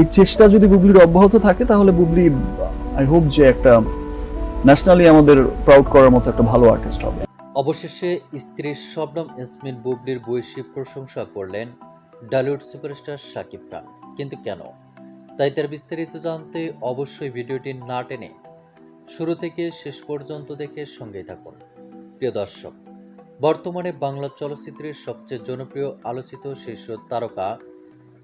এই চেষ্টা যদি বুবলির অব্যাহত থাকে, তাহলে বুবলি আই হোপ যে একটা ন্যাশনালি আমাদের প্রাউড করার মতো একটা ভালো আর্টিস্ট হবে। অবশেষে স্ত্রী শবনম ইসমিন বুবলির বয়সী প্রশংসা করলেন ডালিউড সুপারস্টার শাকিব খান। কিন্তু কেন? তাই তার বিস্তারিত জানতে অবশ্যই ভিডিওটি না টেনে শুরু থেকে শেষ পর্যন্ত দেখে সঙ্গেই থাকুন। প্রিয় দর্শক, বর্তমানে বাংলা চলচ্চিত্রের সবচেয়ে জনপ্রিয় আলোচিত শীর্ষ তারকা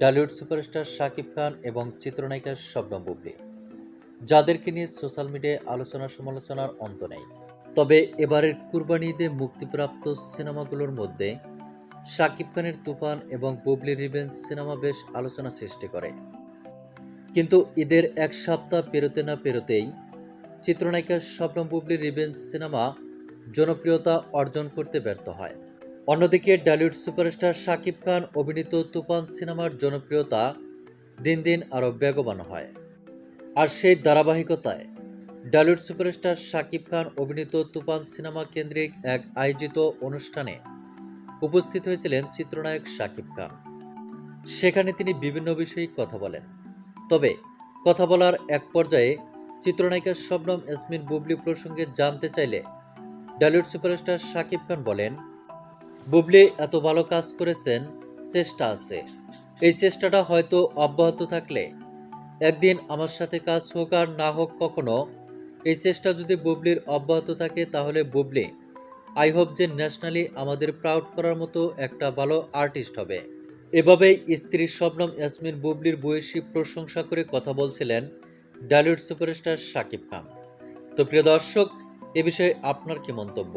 ডালিউড সুপারস্টার শাকিব খান এবং চিত্রনায়িকা শবনম বুবলি। যাদেরকে নিয়ে সোশ্যাল মিডিয়ায় আলোচনা সমালোচনার অন্ত নেই। তবে এবারের কুরবানি ঈদে মুক্তিপ্রাপ্ত সিনেমাগুলোর মধ্যে শাকিব খানের তুফান এবং বুবলি রিভেঞ্জ সিনেমা বেশ আলোচনা সৃষ্টি করে। কিন্তু ঈদের এক সপ্তাহ পেরোতে না পেরোতেই চিত্রনায়িকা স্বপ্ন বুবলি রিভেঞ্জ সিনেমা জনপ্রিয়তা অর্জন করতে ব্যর্থ হয়। অন্যদিকে ডালিউড সুপারস্টার শাকিব খান অভিনীত তুফান সিনেমার জনপ্রিয়তা দিন দিন আরও বেগবান হয়। আর সেই ধারাবাহিকতায় ডালিউড সুপারস্টার শাকিব খান অভিনীত তুফান সিনেমা কেন্দ্রিক এক আয়োজিত অনুষ্ঠানে উপস্থিত হয়েছিলেন চিত্রনায়ক শাকিব খান। সেখানে তিনি বিভিন্ন বিষয়ে কথা বলেন। তবে কথা বলার এক পর্যায়ে চিত্রনায়িকা শবনম এসমিন বুবলি প্রসঙ্গে জানতে চাইলে ডালিউড সুপারস্টার শাকিব খান বলেন বুবলি এত ভালো কাজ করেছেন, চেষ্টা আছে। এই চেষ্টাটা হয়তো অব্যাহত থাকলে। একদিন আমার সাথে কাজ হোক আর না হোক কখনো, এই চেষ্টা যদি বুবলির অব্যাহত থাকে তাহলে বুবলি আই হোপ যে ন্যাশনালি আমাদের প্রাউড করার মতো একটা ভালো আর্টিস্ট হবে। এভাবেই স্ত্রী শবনম ইয়াসমিন বুবলির বয়সী প্রশংসা করে কথা বলছিলেন ডালিউড সুপারস্টার শাকিব খান। তো প্রিয় দর্শক, এ বিষয়ে আপনার কি মন্তব্য?